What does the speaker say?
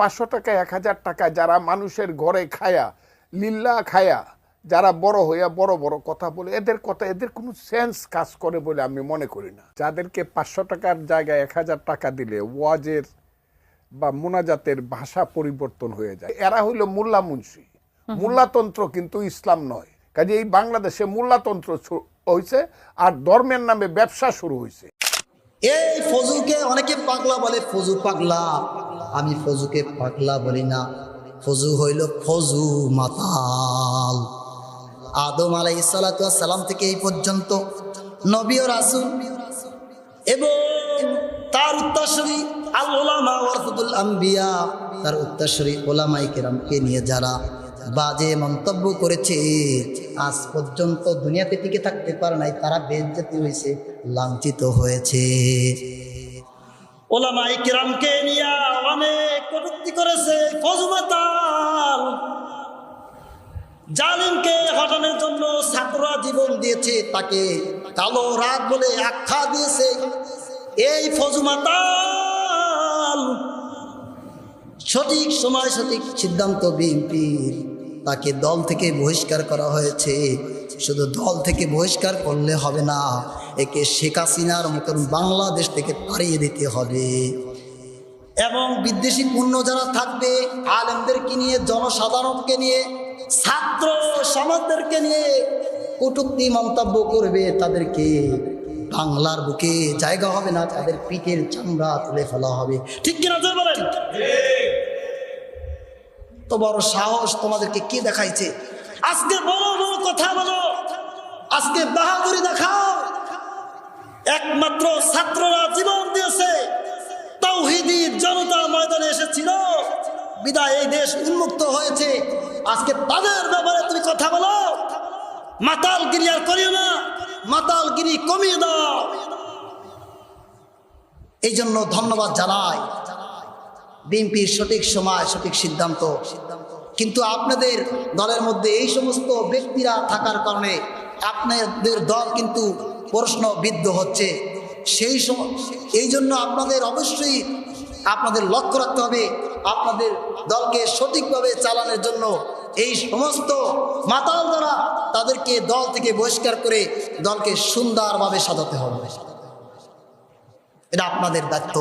পাঁচশো টাকা এক হাজার টাকা যারা মানুষের ঘরে খায়া লিল্লা খায়া যারা বড় হইয়া বড় বড় কথা বলে এদের কথা এদের কোনো সেন্স কাজ করে বলে আমি মনে করি না। যাদেরকে পাঁচশো টাকার জায়গায় এক হাজার টাকা দিলে ওয়াজের বা মোনাজাতের ভাষা পরিবর্তন হয়ে যায়। এরা হইল মোল্লা মুন্সি মোল্লাতন্ত্র কিন্তু ইসলাম নয়। কাজে এই বাংলাদেশে মোল্লাতন্ত্র হয়েছে আর ধর্মের নামে ব্যবসা শুরু হয়েছে এই ফজুকে অনেকে পাগলা বলে ফজু পাগলা। আমি ফজুকে পাগলা বলি না। ফজু হইল ফজু মাতাল। আদম আলাই সালাম থেকে এই পর্যন্ত নবী ও রাসুল এবং তার উত্তরসূরি আল ওলামা ওয়ারফুদুল আম্বিয়া, তার উত্তরসূরি ওলামাই কেরামকে নিয়ে যারা বাজে মন্তব্য করেছে, আজ পর্যন্ত দুনিয়াতে টিকে থাকতে পারে নাই, তারা বেজ্জাতি হয়েছে লাঞ্ছিত হয়েছে। ওলামাই কেরামকে নিয়ে অনেক কটূক্তি করেছে ফজমাতাল জালিমকে হটানোর জন্য ছাত্ররা জীবন দিয়েছে তাকে কালো রাত বলে আখ্যা দিয়েছে। এই ফজুমাতাল সঠিক সময় সঠিক সিদ্ধান্ত বিএনপির। তাকে দল থেকে বহিষ্কার করা হয়েছে। শুধু দল থেকে বহিষ্কার করলে হবে না। একে শেখ হাসিনার মতন বাংলাদেশ থেকে তাড়িয়ে দিতে হবে। এবং বিদেশি পণ্য যারা থাকবে আলেমদেরকে নিয়ে জনসাধারণকে নিয়ে ছাত্র সমাজদেরকে নিয়ে কটূক্তি মন্তব্য করবে তাদেরকে। বাংলার বুকে জায়গা হবে না তাদের পিঠের চামড়া তুলে ফেলা হবে। ঠিক কিনা বলেন? তো বড় সাহস তোমাদেরকে কে দেখাইছে? আজকে বড় বড় কথা বলো। আজকে বাহাদুরি দেখাও। একমাত্র ছাত্ররা জীবন দিয়েছে। তৌহিদি জনতা ময়দানে এসেছিল। বিদায় এই দেশ উন্মুক্ত হয়েছে। আজকে তাদের ব্যাপারে তুমি কথা বলো। মাতালগিরি আর করিও না। মাতালগিরি কমিয়ে দাও। এই জন্য ধন্যবাদ জানাই বিএনপির সঠিক সময়, সঠিক সিদ্ধান্ত। কিন্তু আপনাদের দলের মধ্যে এই সমস্ত ব্যক্তিরা থাকার কারণে আপনাদের দল কিন্তু প্রশ্নবিদ্ধ হচ্ছে। সেই সময় এই জন্য আপনাদের অবশ্যই আপনাদের লক্ষ্য রাখতে হবে আপনাদের দলকে সঠিকভাবে চালানোর জন্য। এই সমস্ত মাতাল দ্বারা তাদেরকে দল থেকে বহিষ্কার করে দলকে সুন্দরভাবে সাজাতে হবে। এটা আপনাদের দায়িত্ব।